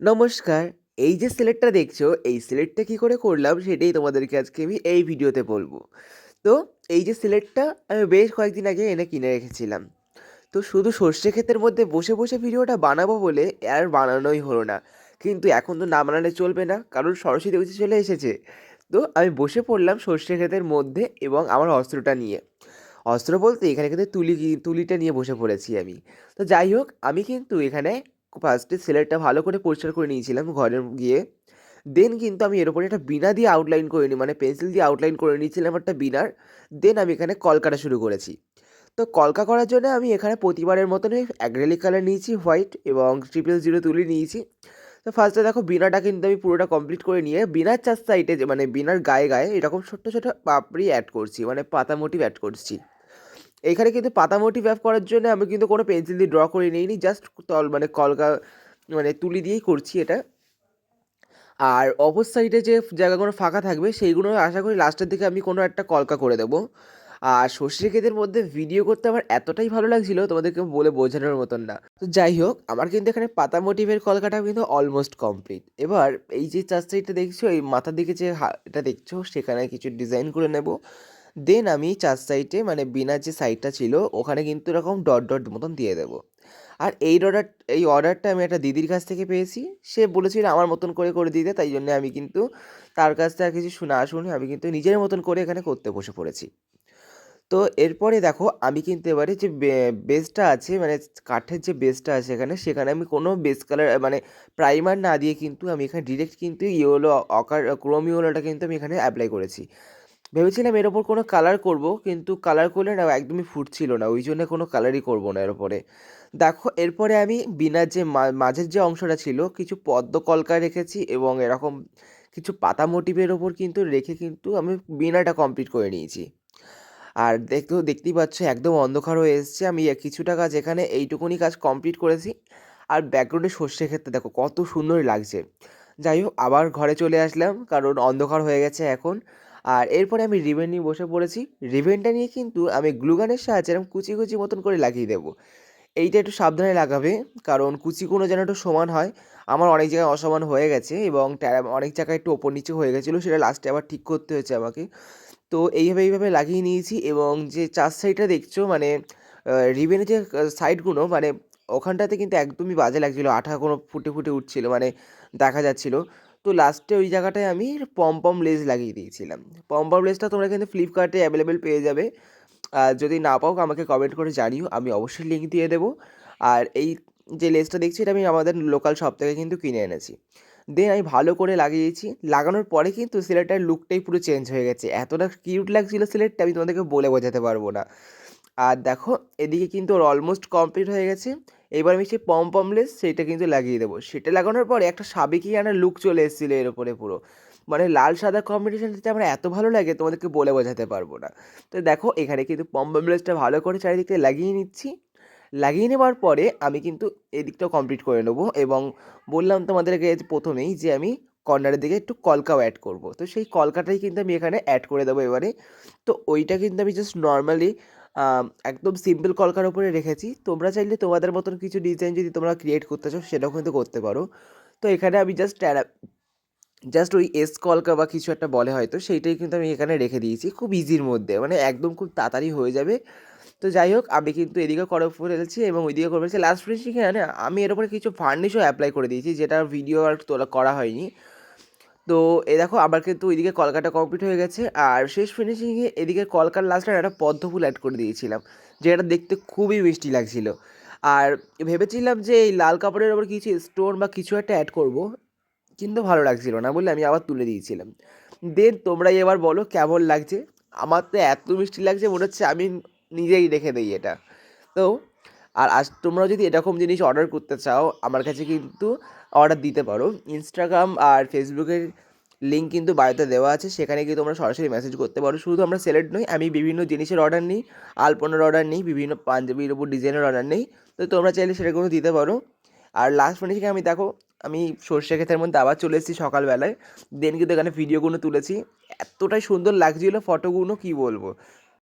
নমস্কার, এই যে সিলেটটা দেখছ, এই সিলেটটা কী করে করলাম সেটাই তোমাদেরকে আজকে আমি এই ভিডিওতে বলব। তো এই যে সিলেটটা আমি বেশ কয়েকদিন আগে এনে কিনে রেখেছিলাম। তো শুধু সর্ষে ক্ষেতের মধ্যে বসে বসে ভিডিওটা বানাবো বলে আর বানানোই হলো না। কিন্তু এখন তো না বানালে চলবে না, কারণ সরস্বতী পুজো চলে এসেছে। তো আমি বসে পড়লাম সর্ষে ক্ষেতের মধ্যে এবং আমার অস্ত্রটা নিয়ে। অস্ত্র বলতে এখানে কিন্তু তুলি, তুলিটা নিয়ে বসে পড়েছি আমি। তো যাই হোক, আমি কিন্তু এখানে ফার্স্টে সিলেটটা ভালো করে পরিষ্কার করে নিয়েছিলাম ঘরে গিয়ে। দেন কিন্তু আমি এর উপরে একটা বিনা দিয়ে আউটলাইন করে নিই মানে পেন্সিল দিয়ে আউটলাইন করে নিয়েছিলাম একটা বিনার দেন আমি এখানে কলকাটা শুরু করেছি। তো কলকা করার জন্য আমি এখানে প্রতিবারের মতনই অ্যাগ্রেলিক কালার নিয়েছি হোয়াইট এবং ট্রিপল জিরো তুলি নিয়েছি। তো ফার্স্টে দেখো বিনাটা কিন্তু আমি পুরোটা কমপ্লিট করে নিয়ে বিনার চার সাইডে মানে বিনার গায়ে গায়ে এরকম ছোট্ট ছোটো পাপড়ি অ্যাড করছি মানে পাতা মোটিভ অ্যাড করছি। এইখানে কিন্তু পাতা মোটিভ অ্যাপ করার জন্য আমি কিন্তু কোনো পেন্সিল দিয়ে ড্র করে নিইনি, জাস্ট তল মানে কলকা মানে তুলি দিয়েই করছি এটা। আর অপর সাইডে যে জায়গাগুলো ফাঁকা থাকবে সেইগুলো আশা করি লাস্টের দিকে আমি কোনো একটা কলকা করে দেবো। আর সর্ষে ক্ষেতের মধ্যে ভিডিও করতে আমার এতটাই ভালো লাগছিল, তোমাদেরকে বলে বোঝানোর মতন না। তো যাই হোক, আমার কিন্তু এখানে পাতা মোটিভের কলকাটা কিন্তু অলমোস্ট কমপ্লিট এবার এই যে চার সাইডটা দেখছ, এই মাথার দিকে যে এটা দেখছ, সেখানে কিছু ডিজাইন করে নেব। দেন আমি চার সাইডে মানে বিনার যে সাইডটা ছিল, ওখানে কিন্তু এরকম ডট ডট মতন দিয়ে দেবো। আর এই অর্ডার এই অর্ডারটা আমি একটা দিদির কাছ থেকে পেয়েছি। সে বলেছিল আমার মতন করে করে দিতে তাই জন্য আমি কিন্তু তার কাছ থেকে আর কিছু শোনা শুনি আমি কিন্তু নিজের মতন করে এখানে করতে বসে পড়েছি। তো এরপরে দেখো, আমি কিন্তু এবারে যে বেসটা আছে মানে কাঠের যে বেসটা আছে এখানে, সেখানে আমি কোনো বেস কালার মানে প্রাইমার না দিয়ে কিন্তু আমি এখানে ডিরেক্ট কিন্তু ইয়েলো অকার ক্রোম ইয়েলোটা কিন্তু আমি এখানে অ্যাপ্লাই করেছি। ভেবেছিলাম এর ওপর কোনো কালার করব, কিন্তু কালার করলে না একদমই ফুটছিল না, ওই জন্য কোনো কালারই করব না এর ওপরে। দেখো, এরপরে আমি বিনার যে মাঝের যে অংশটা ছিল, কিছু পদ্ম কলকা রেখেছি এবং এরকম কিছু পাতা মোটিভের ওপর কিন্তু রেখে কিন্তু আমি বিনাটা কমপ্লিট করে নিয়েছি। আর দেখতেও দেখতেই পাচ্ছ একদম অন্ধকার হয়ে এসেছে, আমি কিছুটা কাজ এখানে এইটুকুনি কাজ কমপ্লিট করেছি। আর ব্যাকগ্রাউন্ডে সর্ষে ক্ষেত্রে দেখো, কত সুন্দর লাগছে। যাই হোক, আবার ঘরে চলে আসলাম, কারণ অন্ধকার হয়ে গেছে এখন। আর এরপরে আমি রিবেন নিয়ে বসে পড়েছি। রিবেনটা নিয়ে কিন্তু আমি গ্লুগানের সাহায্যে এরকম কুচি কুচি মতন করে লাগিয়ে দেবো। এইটা একটু সাবধানে লাগাবে, কারণ কুচিগুলো যেন একটু সমান হয়। আমার অনেক জায়গায় অসমান হয়ে গেছে এবং অনেক জায়গায় একটু ওপর নিচে হয়ে গেছিল, সেটা লাস্টে আবার ঠিক করতে হয়েছে আমাকে। তো এইভাবে এইভাবে লাগিয়ে নিয়েছি এবং যে চার সাইডটা দেখছ মানে রিবেনের যে সাইডগুলো মানে ওখানটাতে কিন্তু একদমই বাজে লাগছিল, আঠা কোনো ফুটে ফুটে উঠছিলো মানে দেখা যাচ্ছিল। তো লাস্টে ওই জায়গাটায় আমি পম পম লেস লাগিয়ে দিয়েছিলাম। পম পম লেসটা তোমরা কিন্তু ফ্লিপকার্টে অ্যাভেলেবেল পেয়ে যাবে। আর যদি না পাও আমাকে কমেন্ট করে জানিও, আমি অবশ্যই লিঙ্ক দিয়ে দেবো। আর এই যে লেসটা দেখছি, এটা আমি আমাদের লোকাল শপ থেকে কিন্তু কিনে এনেছি। দেন আমি ভালো করে লাগিয়েছি। লাগানোর পরে কিন্তু সিলেটটার লুকটাই পুরো চেঞ্জ হয়ে গেছে। এতটা কিউট লাগছিল সিলেটটা আমি তোমাদেরকে বলে বোঝাতে পারব না। আর দেখো, এদিকে কিন্তু ওর অলমোস্ট কমপ্লিট হয়ে গেছে। এবার আমি সেই পম পম লেস সেইটা কিন্তু লাগিয়ে দেবো। সেটা লাগানোর পরে একটা সাবেকি আনা লুক চলে এসেছিল এর উপরে পুরো। মানে লাল সাদা কম্বিনেশন যেটা আমার এত ভালো লাগে তোমাদেরকে বলে বোঝাতে পারব না। তো দেখো, এখানে কিন্তু পম পম লেসটা ভালো করে চারিদিকে লাগিয়ে নিচ্ছি। লাগিয়ে নেওয়ার পরে আমি কিন্তু এদিকটাও কমপ্লিট করে নেব এবং বললাম তোমাদেরকে প্রথমেই যে আমি কর্নারের দিকে একটু কলকাও অ্যাড করব। তো সেই কলকাটাই কিন্তু আমি এখানে অ্যাড করে দেবো এবারে। তো ওইটা কিন্তু আমি জাস্ট নর্মালি একদম সিম্পল কলকার উপরে রেখেছি। তোমরা চাইলে তোমাদের মতন কিছু ডিজাইন যদি তোমরা ক্রিয়েট করতে চাও, সেটাও কিন্তু করতে পারো। তো এখানে আমি জাস্ট জাস্ট ওই এস কলকা বা কিছু একটা বলে হয়তো, সেইটাই কিন্তু আমি এখানে রেখে দিয়েছি। খুব ইজির মধ্যে মানে একদম খুব তাড়াতাড়ি হয়ে যাবে। তো যাই হোক, আমি কিন্তু এদিকে করে ফেলেছি এবং ওইদিকে করে ফেলেছি লাস্ট ফিনিশিংয়ে আমি এর উপরে কিছু ফার্নিশও অ্যাপ্লাই করে দিয়েছি, যেটা ভিডিও আর তোলা করা হয়নি। তো এ দেখো আবার কিন্তু ওইদিকে কলকাটা কমপ্লিট হয়ে গেছে। আর শেষ ফিনিশিংয়ে এদিকে কলকার লাস্টে একটা পদ্ম ফুল অ্যাড করে দিয়েছিলাম, যেটা দেখতে খুবই মিষ্টি লাগছিল। আর ভেবেছিলাম যে এই লাল কাপড়ের ওপর কিছু স্টোন বা কিছু একটা অ্যাড করব, কিন্তু ভালো লাগছিল না বলে আমি আবার তুলে দিয়েছিলাম। দেন তোমরাই এবার বলো কেমন লাগছে? আমার তো এত মিষ্টি লাগছে মনে হচ্ছে আমি নিজেই রেখে দিই এটা। তো আর আজ তোমরা যদি এরকম জিনিস অর্ডার করতে চাও, আমার কাছে কিন্তু অর্ডার দিতে পারো। ইনস্টাগ্রাম আর ফেসবুকের লিঙ্ক কিন্তু বাড়িতে দেওয়া আছে। সেখানে গিয়ে তোমরা সরাসরি মেসেজ করতে পারো। শুধু আমরা সেলেক্ট নই, আমি বিভিন্ন জিনিসের অর্ডার নিই। আলপনার অর্ডার নিই, বিভিন্ন পাঞ্জাবির উপর ডিজাইনের অর্ডার নিই। তো তোমরা চাইলে সেটাগুলো দিতে পারো। আর লাস্ট ফিনিশিংয়ে আমি দেখো, আমি সর্ষে ক্ষেতের মধ্যে আবার চলে এসেছি সকালবেলায়। দেন কিন্তু এখানে ভিডিওগুলো তুলেছি। এতটাই সুন্দর লাগছিল ফটোগুলো কী বলব?